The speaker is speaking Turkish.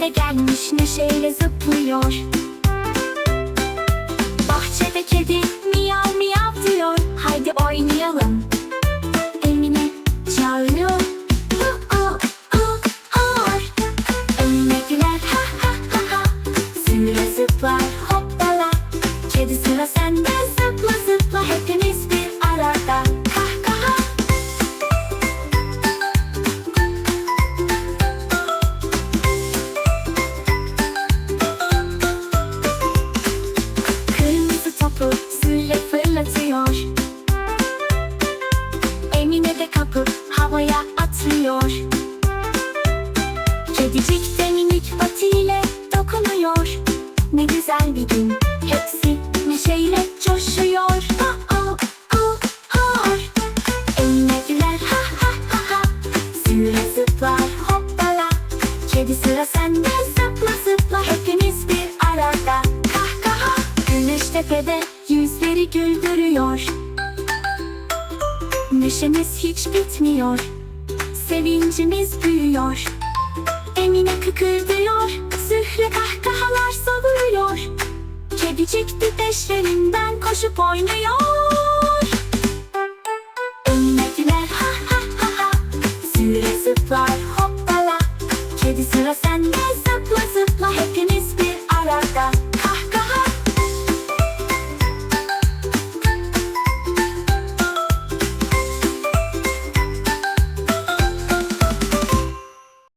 De gelmiş neşeyle zıplıyor. Bahçede kedi miyav miyav diyor. Haydi oynayalım. Emine çağırıyor. Hu hu hu har Emine güler ha ha ha ha. Züre zıplar hoppala Kedi sıra havaya atıyor. Kedicik de minik patiyle dokunuyor. Ne güzel bir gün Hepsi neşeyle coşuyor. Ha ha ha har Emine güler ha ha ha ha. Züre zıplar hoppala. Kedi sıra sende zıpla zıpla. Hepimiz bir arada. Kahkaha Güneş tepede yüzleri güldürüyor Neşemiz hiç bitmiyor Sevincimiz büyüyor. Emine kıkırdıyor Zühre kahkahalar savuruyor. Kedicik de peşlerinden koşup oynuyor. Emine ha ha ha ha. Zühre zıplar hoppala. Kedi sıra